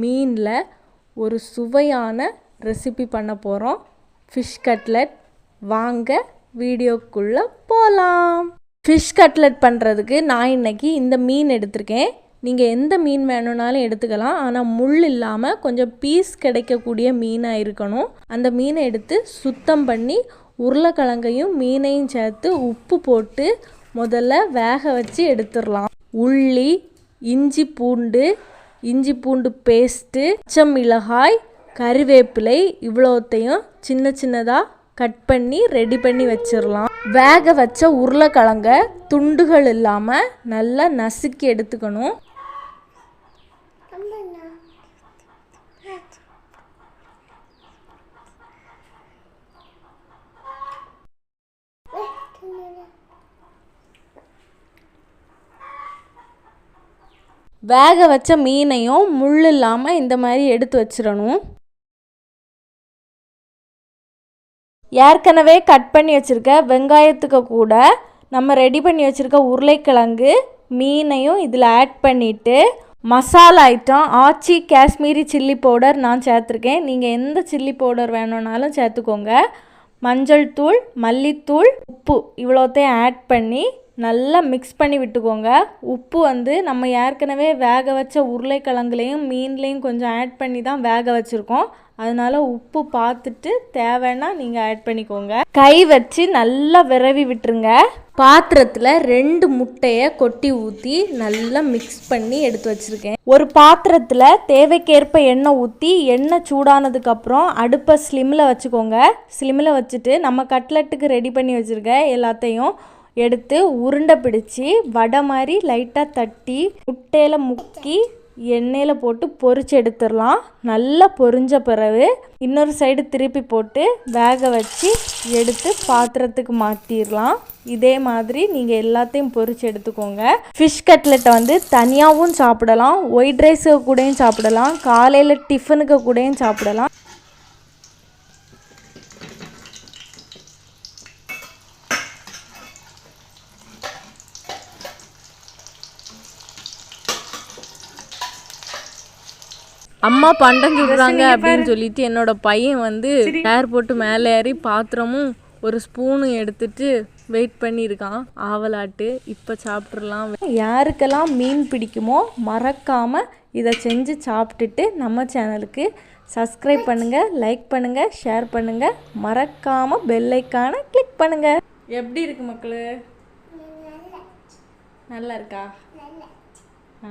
மீனில் ஒரு சுவையான ரெசிபி பண்ண போகிறோம் ஃபிஷ் கட்லட் வாங்க வீடியோக்குள்ளே போகலாம் ஃபிஷ் கட்லட் பண்ணுறதுக்கு நான் இன்னைக்கு இந்த மீன் எடுத்திருக்கேன். நீங்கள் எந்த மீன் வேணும்னாலும் எடுத்துக்கலாம். ஆனால் முள் இல்லாமல் கொஞ்சம் பீஸ் கிடைக்கக்கூடிய மீனாக இருக்கணும். அந்த மீனை எடுத்து சுத்தம் பண்ணி உருளைக்கிழங்கையும் மீனையும் சேர்த்து உப்பு போட்டு முதல்ல வேக வச்சு எடுத்துடலாம். உள்ளி இஞ்சி பூண்டு இஞ்சி பூண்டு பேஸ்ட்டு பச்சை மிளகாய் கறிவேப்பிலை இவ்வளோத்தையும் சின்ன சின்னதாக கட் பண்ணி ரெடி பண்ணி வச்சிடலாம். வேக வச்ச உருளைக்கிழங்க துண்டுகள் இல்லாமல் நல்லா நசுக்கி எடுத்துக்கணும். வேக வச்ச மீனையும் முள் இல்லாமல் இந்த மாதிரி எடுத்து வச்சிடணும். ஏற்கனவே கட் பண்ணி வச்சுருக்க வெங்காயத்துக்கு கூட நம்ம ரெடி பண்ணி வச்சுருக்க உருளைக்கிழங்கு மீனையும் இதில் ஆட் பண்ணிவிட்டு masala item Aachi Kashmiri chilli powder நான் சேர்த்துருக்கேன். நீங்கள் எந்த சில்லி பவுடர் வேணும்னாலும் சேர்த்துக்கோங்க. மஞ்சள் தூள் மல்லித்தூள் உப்பு இவ்வளோத்தையும் ஆட் பண்ணி நல்லா மிக்ஸ் பண்ணி விட்டுக்கோங்க. உப்பு வந்து நம்ம ஏற்கனவே வேக வச்ச உருளைக்கிழங்குலையும் மீன்லேயும் கொஞ்சம் ஆட் பண்ணி தான் வேக வச்சுருக்கோம். அதனால உப்பு பார்த்துட்டு தேவைன்னா நீங்கள் ஆட் பண்ணிக்கோங்க. கை வச்சு நல்லா விரவி விட்டுருங்க. பாத்திரத்தில் ரெண்டு முட்டையை கொட்டி ஊற்றி நல்லா மிக்ஸ் பண்ணி எடுத்து வச்சுருக்கேன். ஒரு பாத்திரத்தில் தேவைக்கேற்ப எண்ணெய் ஊற்றி எண்ணெய் சூடானதுக்கப்புறம் அடுப்பை ஸ்லிம்மில் வச்சுக்கோங்க. ஸ்லிம்மில் வச்சுட்டு நம்ம கட்லெட்டுக்கு ரெடி பண்ணி வச்சுருக்க எல்லாத்தையும் எடுத்து உருண்டை பிடிச்சி வடை மாதிரி லைட்டாக தட்டி முட்டையில் முக்கி எண்ணெயில் போட்டு பொறிச்சு எடுத்துடலாம். நல்லா பொரிஞ்ச பிறகு இன்னொரு சைடு திருப்பி போட்டு வேக வச்சு எடுத்து பாத்திரத்துக்கு மாற்றிடலாம் இதே மாதிரி நீங்கள் எல்லாத்தையும் பொறிச்சு எடுத்துக்கோங்க. ஃபிஷ் கட்லெட்டை வந்து தனியாகவும் சாப்பிடலாம். ஒயிட் ரைஸுக்கு கூடயும் சாப்பிடலாம். காலையில் டிஃபனுக்கு கூடயும் சாப்பிடலாம். அம்மா பண்டம் சுடுறாங்க அப்படின்னு சொல்லிட்டு என்னோட பையன் வந்து ஏர் போட்டு மேலே ஏறி பாத்திரமும் ஒரு ஸ்பூனும் எடுத்துட்டு வெயிட் பண்ணியிருக்கான். ஆவலாட்டு இப்போ சாப்பிட்றலாம். யாருக்கெல்லாம் மீன் பிடிக்குமோ மறக்காம இதை செஞ்சு சாப்பிட்டுட்டு நம்ம சேனலுக்கு சப்ஸ்கிரைப் பண்ணுங்கள் லைக் பண்ணுங்கள் ஷேர் பண்ணுங்கள் மறக்காமல் பெல்லைக்கான கிளிக் பண்ணுங்கள் எப்படி இருக்கு மக்களே? நல்லா இருக்கா. ஆ.